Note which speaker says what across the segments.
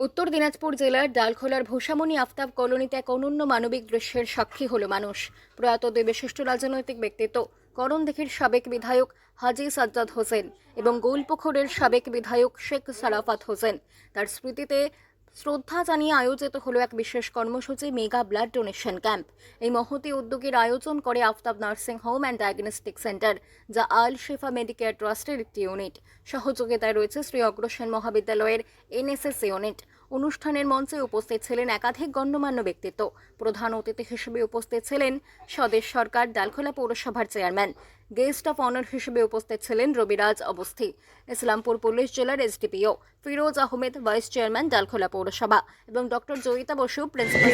Speaker 1: উত্তর দিনাজপুর জেলার ডালখোলার ভূষামণি আফতাব কলোনিতে এক অনন্য মানবিক দৃশ্যের সাক্ষী হল মানুষ। প্রয়াত দুই বিশিষ্ট রাজনৈতিক ব্যক্তিত্ব করণদিঘির সাবেক বিধায়ক হাজি সাজ্জাদ হোসেন এবং গোলপুখুরের সাবেক বিধায়ক শেখ সারাফাত হোসেন। তার স্মৃতিতে শ্রদ্ধা জানিয়ে আয়োজিত হলো এক বিশেষ কর্মসূচি, মেগা ব্লাড ডোনেশন ক্যাম্প। এই মহতি উদ্যোগের আয়োজন করে Aftab nursing home and diagnostic centre, যা আল শেফা মেডিকেয়ার ট্রাস্টের একটি ইউনিট। সহযোগিতায় রয়েছে শ্রী অগ্রসেন মহাবিদ্যালয়ের এনএসএস ইউনিট। অনুষ্ঠানের মঞ্চে উপস্থিত ছিলেন একাধিক গণ্যমান্য ব্যক্তিত্ব। প্রধান অতিথি হিসেবে উপস্থিত ছিলেন স্বদেশ সরকার, ডালখোলা পৌরসভার চেয়ারম্যান। গেস্ট অফ অনার হিসেবে উপস্থিত ছিলেন রবিরাজ অবস্থি। ইসলামপুর পুলিশ জেলার SDPO Firoz Ahmed, vice chairman, Dalkhola পৌরসভা এবং ডক্টর জয়িতা বসু, প্রিন্সিপাল।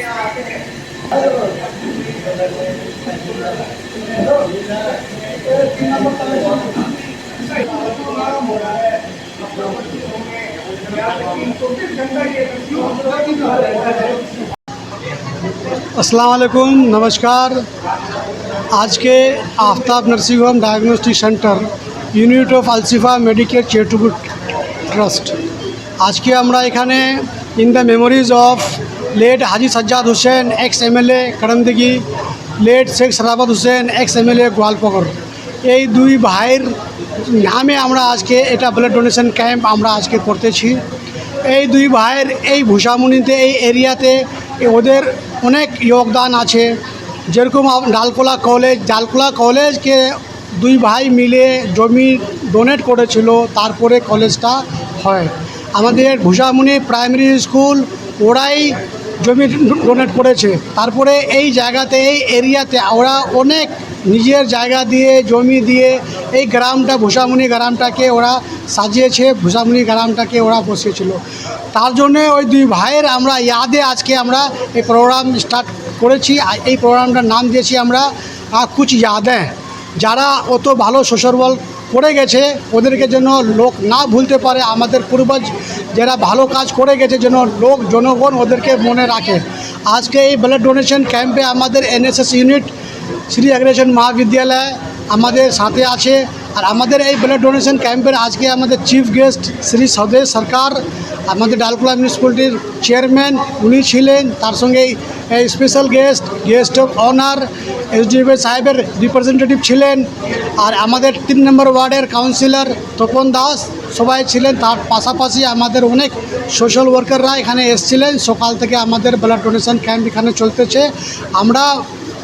Speaker 2: अस्सलाम वालेकुम नमस्कार आज के Aftab nursing home diagnostic centre unit of Al-Shifa medical charitable trust আজকে আমরা এখানে in the memories of late Haji Sajjad Hossain ex MLA Karandighi late Sheikh Sarafat Hossain ex MLA Goalpokhar এই দুই ভাইয়ের নামে আমরা আজকে এটা ব্লাড ডোনেশন ক্যাম্প আমরা আজকে করতেছি। এই দুই ভাইয়ের এই ভূষামুনিতে এই এরিয়াতে ওদের অনেক যোগদান আছে। যেরকম ডালকোলা কলেজ ডালকোলা কলেজকে দুই ভাই মিলে জমি ডোনেট করেছিল, তারপরে কলেজটা হয়। আমাদের ভূষামুনি প্রাইমারি স্কুল ওরাই জমি ডোনেট করেছে। তারপরে এই জায়গাতে, এই এরিয়াতে ওরা অনেক নিজের জায়গা দিয়ে, জমি দিয়ে এই গ্রামটা ভূষামুনি গ্রামটাকে ওরা সাজিয়েছে ভূষামুনি গ্রামটাকে ওরা বসিয়েছিল। তার জন্যে ওই দুই ভাইয়ের আমরা ইয়াদে আজকে আমরা এই প্রোগ্রাম স্টার্ট করেছি। এই প্রোগ্রামটার নাম দিয়েছি আমরা কুচ ইয়াদে। যারা অত ভালো সসরবল করে গেছে, ওদেরকে যেন লোক না ভুলতে পারে, আমাদের পূর্বজ যারা ভালো কাজ করে গেছে, যেন লোক, জনগণ ওদেরকে মনে রাখে। আজকে এই ব্লাড ডোনেশন ক্যাম্পে আমাদের এনএসএস ইউনিট শ্রী অগ্রেশন মহাবিদ্যালয় আমাদের সাথে আছে। আর আমাদের এই ব্লাড ডোনেশন ক্যাম্পের আজকে আমাদের চিফ গেস্ট শ্রী স্বদেশ সরকার, আমাদের ডালকুলা মিউনিসিপ্যালিটির চেয়ারম্যান উনি ছিলেন, তার সঙ্গে এই special guest guest of honour SDF সাহেবের রিপ্রেজেন্টেটিভ ছিলেন। আর আমাদের তিন নম্বর ওয়ার্ডের কাউন্সিলর তপন দাস সবাই ছিলেন, তার পাশাপাশি আমাদের অনেক সোশ্যাল ওয়ার্কাররা এখানে এসছিলেন। সকাল থেকে আমাদের ব্লাড ডোনেশন ক্যাম্প এখানে চলতেছে। আমরা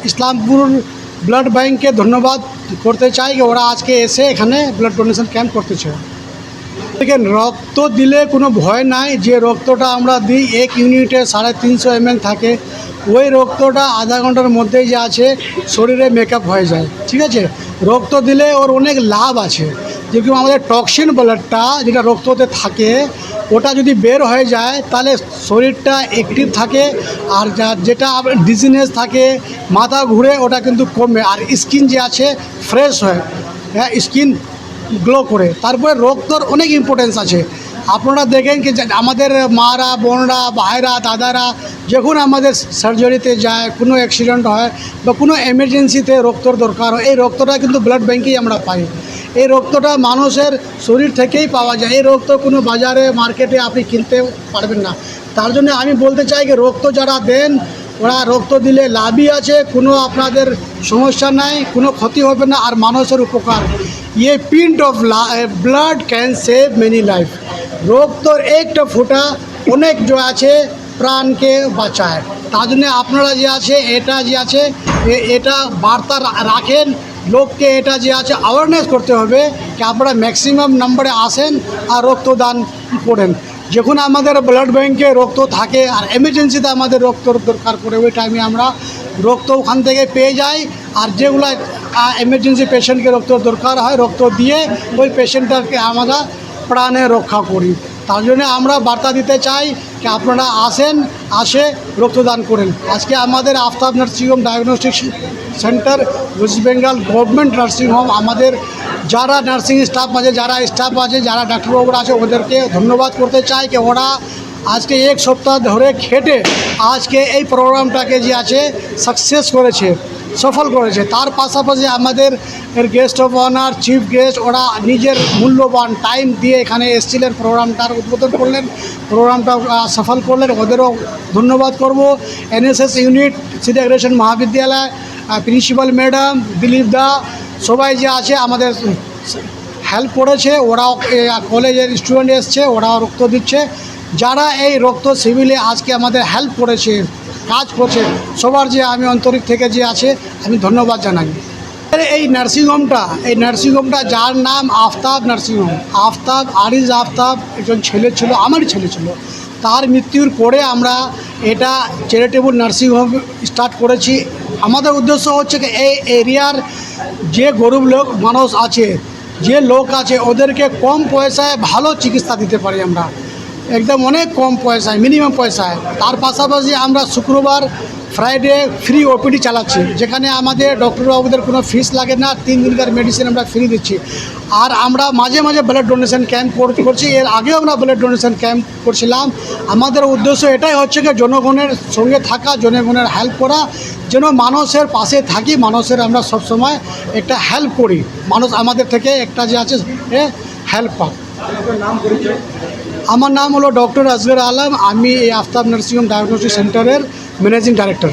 Speaker 2: ইসলামপুর ব্লাড ব্যাংককে ধন্যবাদ করতে চাই যে ওরা আজকে এসে এখানে ব্লাড ডোনেশন ক্যাম্প করতেছে। দেখেন, রক্ত দিলে কোনো ভয় নাই, যে রক্তটা আমরা দিই, এক ইউনিটে সাড়ে তিনশো এমএল থাকে, ওই রক্তটা আধা ঘণ্টার মধ্যেই যে আছে, শরীরে মেকআপ হয়ে যায়। ঠিক আছে? রক্ত দিলে ওর অনেক লাভ আছে। যেরকম আমাদের টক্সিন ব্লাডটা যেটা রক্ততে থাকে ওটা যদি বের হয়ে যায়, তাহলে শরীরটা অ্যাক্টিভ থাকে আর যেটা ডিজিনেস থাকে, মাথা ঘুরে ওটা কিন্তু কমে আর স্কিন যে আছে ফ্রেশ হয় হ্যাঁ স্কিন গ্লো করে। তারপরে রক্তর অনেক ইম্পর্টেন্স আছে। আপনারা দেখেন কি আমাদের মারা, বোনরা, ভাইরা, দাদারা, যখন আমাদের সার্জারিতে যায়, কোনো অ্যাক্সিডেন্ট হয় বা কোনো এমার্জেন্সিতে রক্তর দরকার হয়, এই রক্তটা কিন্তু ব্লাড ব্যাঙ্কেই আমরা পাই। এই রক্তটা মানুষের শরীর থেকেই পাওয়া যায়। এই রক্ত কোনো বাজারে, মার্কেটে আপনি কিনতে পারবেন না। তার জন্য আমি বলতে চাই যে রক্ত যারা দেন, ওরা রক্ত দিলে লাভই আছে, কোনো আপনাদের সমস্যা নাই, কোনো ক্ষতি হবে না, আর মানুষের উপকার। ইয়ে print of blood can save many life. রক্তর একটা ফোটা অনেক যে আছে, প্রাণকে বাঁচায়। তার জন্য আপনারা যে আছে, এটা যে আছে এটা বার্তা রাখেন লোককে এটা যে আছে অ্যাওয়ারনেস করতে হবে যে আপনারা ম্যাক্সিমাম নম্বরে আসেন আর রক্তদান করেন। যখন আমাদের ব্লাড ব্যাংকে রক্ত থাকে আর এমার্জেন্সিতে আমাদের রক্ত দরকার পড়ে, ওই টাইমে আমরা রক্ত ওখান থেকে পেয়ে যাই আর যেগুলো এমার্জেন্সি পেশেন্টকে রক্ত দরকার হয়, রক্ত দিয়ে ওই পেশেন্টটাকে আমরা প্রাণে রক্ষা করি। তার জন্য আমরা বার্তা দিতে চাই আপনারা আসেন, আসে রক্তদান করেন। আজকে আমাদের Aftab nursing home diagnostic centre, west Bengal government nursing home আমাদের যারা নার্সিং স্টাফ আছে, যারা স্টাফ আছে, যারা ডাক্তারবাবুরা আছে, ওদেরকে ধন্যবাদ করতে চাই যে ওরা আজকে এক সপ্তাহ ধরে খেটে আজকে এই প্রোগ্রামটাকে যে আছে সাকসেস করেছে, সফল করেছে। তার পাশাপাশি আমাদের এর guest of honour chief guest ওরা নিজের মূল্যবান টাইম দিয়ে এখানে এসেছিলেন প্রোগ্রামটার উদ্বোধন করলেন প্রোগ্রামটা সফল করলেন, ওদেরও ধন্যবাদ করব। এনএসএস ইউনিট সিটি অ্যাগ্রেশন মহাবিদ্যালয় প্রিন্সিপাল ম্যাডাম দিলীপ দা, সবাই যে আছে, আমাদের হেল্প করেছে, ওরাও কলেজের স্টুডেন্ট এসছে, ওরাও রক্ত দিচ্ছে। যারা এই রক্ত শিবিরে আজকে আমাদের হেল্প করেছে, কাজ করছে, সবার যে আমি আন্তরিক থেকে যে আছে, আমি ধন্যবাদ জানাই। এই নার্সিংহোমটা এই নার্সিংহোমটা যার নাম আফতাব নার্সিংহোম। আফতাব, আরিজ আফতাব, একজন ছেলে ছিল, আমারই ছেলে ছিল। তার মৃত্যুর পরে আমরা এটা চ্যারিটেবল নার্সিংহোম স্টার্ট করেছি। আমাদের উদ্দেশ্য হচ্ছে কি, এই এরিয়ার যে গরিব লোক, মানুষ আছে, যে লোক আছে, ওদেরকে কম পয়সায় ভালো চিকিৎসা দিতে পারি আমরা। একদম অনেক কম পয়সায় মিনিমাম পয়সায়। তার পাশাপাশি আমরা শুক্রবার ফ্রাইডে ফ্রি ওপিডি চালাচ্ছি। যেখানে আমাদের ডক্টরবাবুদের কোনো ফিস লাগে না, তিন দিনকার মেডিসিন আমরা ফ্রি দিচ্ছি। আর আমরা মাঝে মাঝে ব্লাড ডোনেশন ক্যাম্প করছি। এর আগেও আমরা ব্লাড ডোনেশন ক্যাম্প করছিলাম। আমাদের উদ্দেশ্য এটাই হচ্ছে কি, জনগণের সঙ্গে থাকা, জনগণের হেল্প করা, যেন মানুষের পাশে থাকি, মানুষের আমরা সবসময় একটা হেল্প করি। মানুষ আমাদের থেকে একটা যে আছে হেল্প পাক। আমার নাম হলো ডক্টর আসগর আলম। আমি এই আফতাব নার্সিংহোম ডায়াগনস্টিক সেন্টারের ম্যানেজিং ডাইরেক্টর